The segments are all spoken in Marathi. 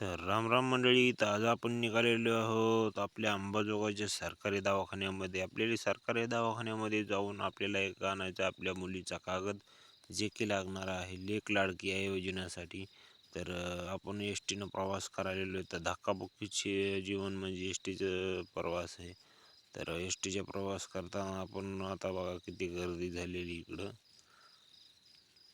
तर राम राम मंडळी तर आज आपण निघालेलो आहोत आपल्या अंबाजोगाईच्या सरकारी दवाखान्यामध्ये. आपल्याला सरकारी दवाखान्यामध्ये जाऊन आपल्याला एक आणायचा आपल्या मुलीचा कागद. जे की लागणार आहे लेख लाडकी या योजनेसाठी. तर आपण एस टीनं प्रवास करायलेलो आहे. तर धक्काबुक्कीचे जीवन म्हणजे एस टीचं प्रवास आहे. तर एस टीचा प्रवास करताना आपण आता बघा किती गर्दी झालेली इकडं.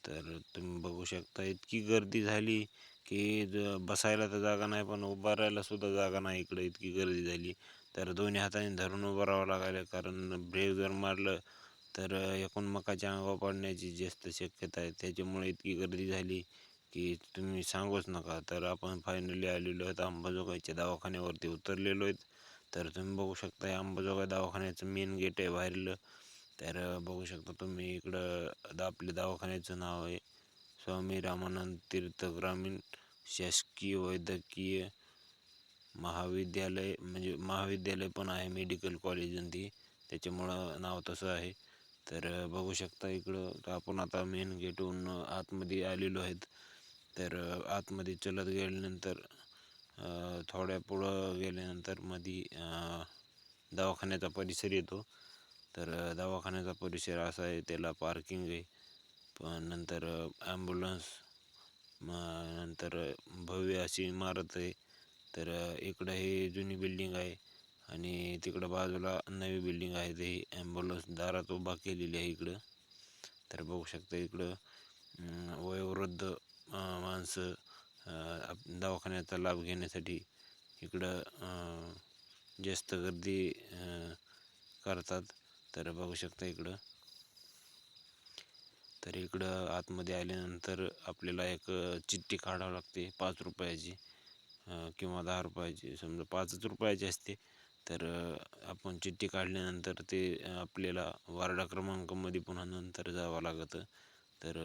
तर तुम्ही बघू शकता इतकी गर्दी झाली. की ज- बसायला तर जागा नाही पण उभा राहायला सुद्धा जागा नाही इकडे इतकी गर्दी झाली. तर दोन्ही हाताने धरून उभं राहावं लागायला कारण ब्रेक जर मारलं तर एकूण मकाच्या अंगावर पडण्याची जास्त शक्यता आहे. त्याच्यामुळे इतकी गर्दी झाली की तुम्ही सांगूच नका. तर आपण फायनली आलेलो आहेत अंबाजोगाईच्या दवाखान्यावरती उतरलेलो आहेत. तर तुम्ही बघू शकता अंबाजोगाई दवाखान्याचं मेन गेट आहे बाहेरलं. तर बघू शकता तुम्ही इकडं आपल्या दवाखान्याचं नाव आहे. स्वामी रामानंद तीर्थ ग्रामीण शासकीय वैद्यकीय महाविद्यालय म्हणजे महाविद्यालय पण आहे मेडिकल कॉलेज आणि ती. त्याच्यामुळं नाव तसं आहे. तर बघू शकता इकडं तर आपण आता मेन गेटहून आतमध्ये आलेलो आहेत. तर आतमध्ये चलत गेल्यानंतर थोड्या पुढं गेल्यानंतरमध्ये दवाखान्याचा परिसर येतो. तर दवाखान्याचा परिसर असा आहे त्याला पार्किंग आहे. पण नंतर ॲम्ब्युलन्स नंतर भव्य अशी इमारत आहे. तर इकडं हे जुनी बिल्डिंग आहे आणि तिकडं बाजूला नवी बिल्डिंग आहे. ते ॲम्ब्युलन्स दारात उभा केलेली आहे इकडं. तर बघू शकता इकडं वयोवृद्ध माणसं आप- दवाखान्याचा लाभ घेण्यासाठी इकडं जास्त गर्दी करतात. तर बघू शकता इकडं. तर इकडं आतमध्ये आल्यानंतर आपल्याला एक चिठ्ठी काढावं लागते पाच रुपयाची किंवा दहा रुपयाची. समजा पाचच रुपयाची असते तर आपण चिठ्ठी काढल्यानंतर ते आपल्याला वार्डा क्रमांकामध्ये पुन्हा नंतर जावं लागतं. तर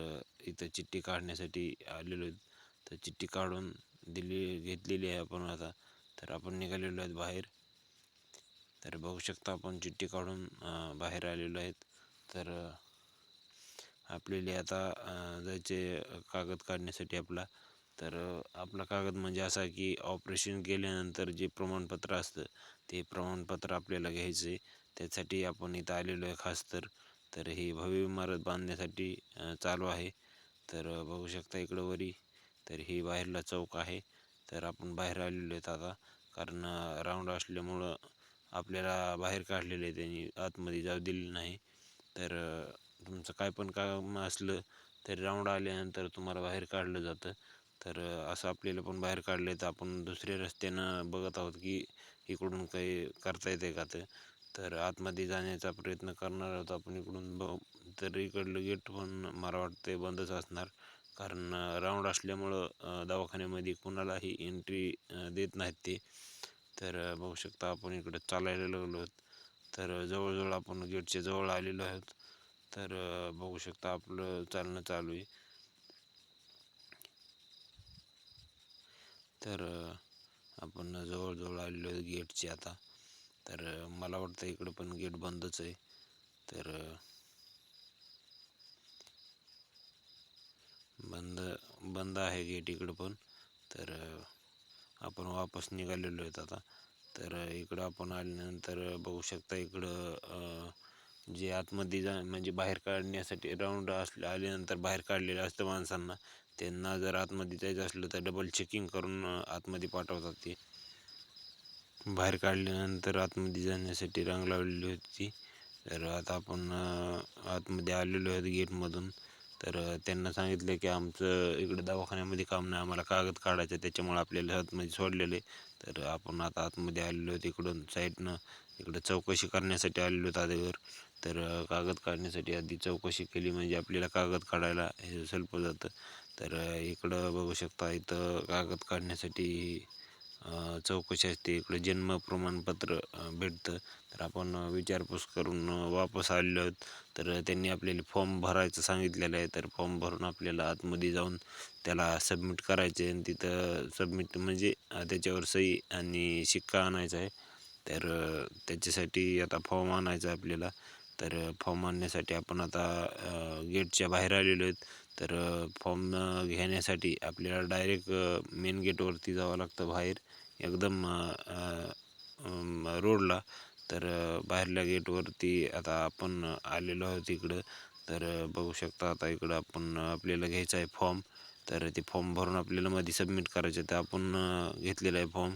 इथं चिठ्ठी काढण्यासाठी आलेलो आहेत. तर चिठ्ठी काढून दिली घेतलेली आहे आपण आता. तर आपण निघालेलो आहेत बाहेर. तर बघू शकता आपण चिठ्ठी काढून बाहेर आलेलो आहेत. तर आपल्याला आता जायचे कागद काढण्यासाठी आपला. तर आपला कागद म्हणजे असा की ऑपरेशन केल्यानंतर जे प्रमाणपत्र असतं ते प्रमाणपत्र आपल्याला घ्यायचं. आहे त्यासाठी आपण इथं आलेलो आहे खास तर. तर ही भव्य इमारत बांधण्यासाठी चालू आहे. तर बघू शकता इकडं वरी. तर ही बाहेरला चौक आहे. तर आपण बाहेर आलेलो आहेत आता. कारण राऊंड असल्यामुळं आपल्याला बाहेर काढलेलं आहे त्यांनी. आतमध्ये जाऊ दिलेलं नाही. तर तुमचं काय पण काम असलं तरी राऊंड आल्यानंतर तुम्हाला बाहेर काढलं जातं. तर असं आपल्याला पण बाहेर काढलं तर आपण दुसऱ्या रस्त्यानं बघत आहोत की इकडून काही करता येते का तर आतमध्ये जाण्याचा प्रयत्न करणार आहोत आपण इकडून. ब तर इकडलं गेट पण मला वाटते बंदच असणार. कारण राऊंड असल्यामुळं दवाखान्यामध्ये कुणालाही एंट्री देत नाहीत ते. तर बघू शकता आपण इकडं चालायला लागलो आहोत तर जवळजवळ आपण गेटच्या जवळ आलेलो आहोत. तर बघू शकता आपलं चालणं चालू आहे. तर आपण जवळजवळ आलेलो आहे गेटची आता. तर मला वाटतं इकडं पण गेट बंदच आहे. तर बंद बंद आहे गेट इकडं पण. तर आपण वापस निघालेलो आहेत आता. तर इकडं आपण आल्यानंतर बघू शकता इकडं जे आतमध्ये जा म्हणजे बाहेर काढण्यासाठी राऊंड असले आल्यानंतर बाहेर काढलेलं असतं माणसांना. त्यांना जर आतमध्ये जायचं असलं तर डबल चेकिंग करून आतमध्ये पाठवतात ते. बाहेर काढल्यानंतर आतमध्ये जाण्यासाठी रांग लावलेली होती. तर आता आपण आतमध्ये आलेलो आहेत गेटमधून. तर त्यांना सांगितलं की आमचं इकडं दवाखान्यामध्ये काम नाही आम्हाला कागद काढायचं आहे त्याच्यामुळे आपल्याला आतमध्ये सोडलेले तर आपण आता आतमध्ये आलेलो होतो इकडून साईडनं इकडं चौकशी करण्यासाठी आलेलो आहेत आधीवर. तर कागद काढण्यासाठी आधी चौकशी केली म्हणजे आपल्याला कागद काढायला हे सोपं जातं. तर इकडं बघू शकता इथं कागद काढण्यासाठी चौकशी असते. इकडे जन्म प्रमाणपत्र भेटतं. तर आपण विचारपूस करून वापस आलेलो आहोत. तर त्यांनी आपल्याला फॉर्म भरायचं सांगितलेलं आहे. तर फॉर्म भरून आपल्याला आतमध्ये जाऊन त्याला सबमिट करायचे आणि तिथं सबमिट म्हणजे त्याच्यावर सही आणि शिक्का आणायचा आहे. तर त्याच्यासाठी आता फॉर्म आणायचा आहे आपल्याला. तर फॉर्म आणण्यासाठी आपण आता गेटच्या बाहेर आलेलो आहेत. तर फॉर्म घेण्यासाठी आपल्याला डायरेक्ट मेन गेटवरती जावं लागतं बाहेर. एकदम रोडला तर बाहेरल्या गेटवरती आता आपण आलेलो आहोत इकडं. तर बघू शकता आता इकडं आपण आपल्याला घ्यायचा आहे फॉर्म तर ते फॉर्म भरून आपल्याला मध्ये सबमिट करायचे तर आपण घेतलेला आहे फॉर्म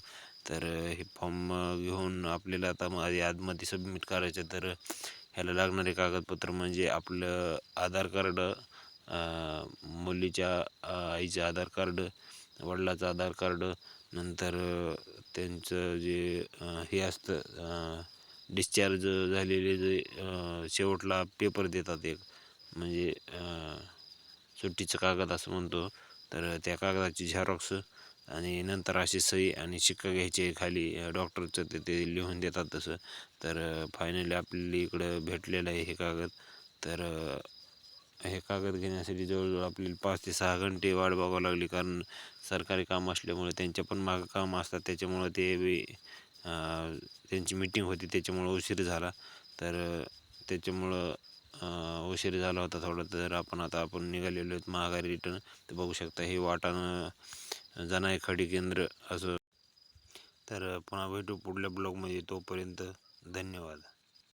तर हे फॉर्म घेऊन आपल्याला आता मध्ये आतमध्ये सबमिट करायचं तर ह्याला लागणारे कागदपत्र म्हणजे आपलं आधार कार्ड मुलीच्या आईचं आधार कार्ड वडिलाचं आधार कार्ड नंतर त्यांचं जे हे असतं डिस्चार्ज झालेले जे शेवटला पेपर देतात एक. म्हणजे सुट्टीचं कागद असं म्हणतो. तर त्या कागदाची झेरॉक्स आणि नंतर अशी सही आणि शिक्का घ्यायचे खाली. डॉक्टरचं ते ते लिहून देतात तसं. तर फायनली आपल्याला इकडं भेटलेलं आहे हे कागद. तर हे कागद घेण्यासाठी जवळजवळ आपल्याला पाच ते सहा घंटे वाट बघावं लागली. कारण सरकारी काम असल्यामुळे त्यांच्या पण मागं काम असतात. त्याच्यामुळं ते बी त्यांची मिटिंग होती. त्याच्यामुळं उशीर झाला. तर त्याच्यामुळं उशीर झाला होता थोडा. तर आपण आता आपण निघालेलो आहेत महागारी रिटर्न तर बघू शकता हे वाटाणं जनाई केंद्र असं. तर पुन्हा भेटू पुढल्या ब्लॉगमध्ये. तोपर्यंत धन्यवाद.